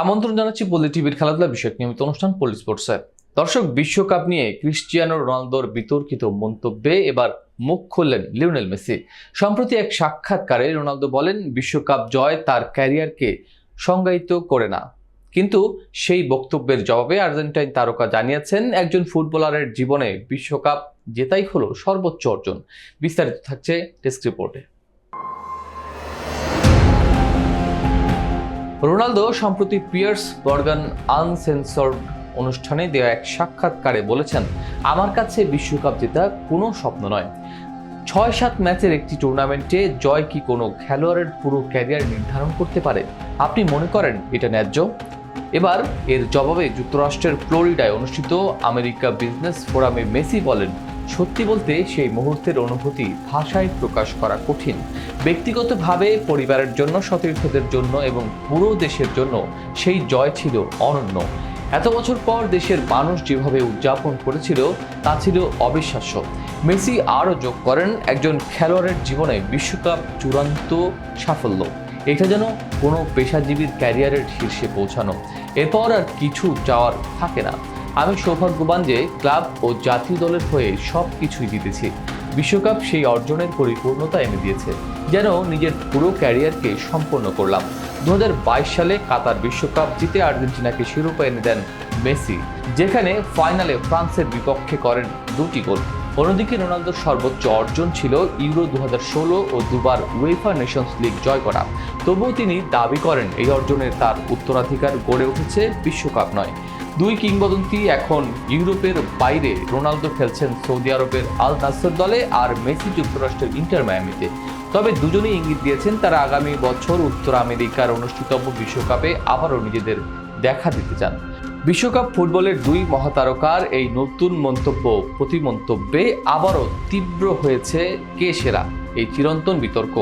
আমন্ত্রণ জানাচ্ছি পল্লী টিভির খেলাধুলা বিষয়ক নিয়মিত অনুষ্ঠান পল্লী স্পোর্টসে। দর্শক, বিশ্বকাপ নিয়ে ক্রিশ্চিয়ানো রোনালদোর বিতর্কিত মন্তব্যে এবার মুখ খুললেন লিওনেল মেসি। সম্প্রতি এক সাক্ষাৎকারে রোনালদো বলেন, বিশ্বকাপ জয় তার ক্যারিয়ারকে সংজ্ঞায়িত করে না। কিন্তু সেই বক্তব্যের জবাবে আর্জেন্টাইন তারকা জানিয়েছেন, একজন ফুটবলারের জীবনে বিশ্বকাপ জেতাই হলো সর্বোচ্চ অর্জন। বিস্তারিত থাকছে ডেস্ক রিপোর্টে। রোনালদো সম্প্রতি পিয়ার্স বর্গান আনসেন্সর অনুষ্ঠানে দেওয়া এক সাক্ষাৎকারে বলেছেন, আমার কাছে বিশ্বকাপ জেতা কোনো স্বপ্ন নয়। ছয় সাত ম্যাচের একটি টুর্নামেন্টে জয় কি কোনো খেলোয়াড়ের পুরো ক্যারিয়ার নির্ধারণ করতে পারে? আপনি মনে করেন এটা ন্যায্য? এবার এর জবাবে যুক্তরাষ্ট্রের ফ্লোরিডায় অনুষ্ঠিত আমেরিকা বিজনেস ফোরামে মেসি বলেন, সত্যি বলতে সেই মুহূর্তের অনুভূতি ভাষায় প্রকাশ করা কঠিন। ব্যক্তিগতভাবে পরিবারের জন্য, সতীর্থদের জন্য এবং পুরো দেশের জন্য সেই জয় ছিল অনন্য। এত বছর পর দেশের মানুষ যেভাবে উদযাপন করেছিল, তা ছিল অবিশ্বাস্য। মেসি আরও যোগ করেন, একজন খেলোয়াড়ের জীবনে বিশ্বকাপ চূড়ান্ত সাফল্য। এটা যেন কোনো পেশাজীবীর ক্যারিয়ারের শীর্ষে পৌঁছানো। এরপর আর কিছু চাওয়ার থাকে না। আমি সৌভাগ্যবান যে ক্লাব ও জাতীয় দলের হয়ে সব কিছুই জিতেছি। বিশ্বকাপ সেই অর্জনের পরিপূর্ণতা এনে দিয়েছে, যেন নিজের পুরো ক্যারিয়ারকে সম্পন্ন করলাম। দু হাজার বাইশ সালে কাতার বিশ্বকাপ জিতে আর্জেন্টিনাকে শিরোপা এনে দেন মেসি, যেখানে ফাইনালে ফ্রান্সের বিপক্ষে করেন দুটি গোল। অন্যদিকে রোনালদোর সর্বোচ্চ অর্জন ছিল ইউরো দু হাজার ষোল ও দুবার উয়েফা নেশনস লিগ জয় করা। তবুও তিনি দাবি করেন এই অর্জনের তার উত্তরাধিকার গড়ে উঠেছে বিশ্বকাপ নয়। দুই কিংবদন্তি এখন ইউরোপের বাইরে রোনালদো খেলছেন সৌদি আরবের আল নাসর দলে আর মেসি যুক্তরাষ্ট্রের ইন্টার মায়ামিতে। তবে দুজনেই ইঙ্গিত দিয়েছেন তারা আগামী বছর উত্তর আমেরিকার অনুষ্ঠিতব্য বিশ্বকাপে আবারও নিজেদের দেখা দিতে চান। বিশ্বকাপ ফুটবলের দুই মহাতারকার এই নতুন মন্তব্য প্রতি মন্তব্যে আবারও তীব্র হয়েছে কে সেরা? এই চিরন্তন বিতর্ক।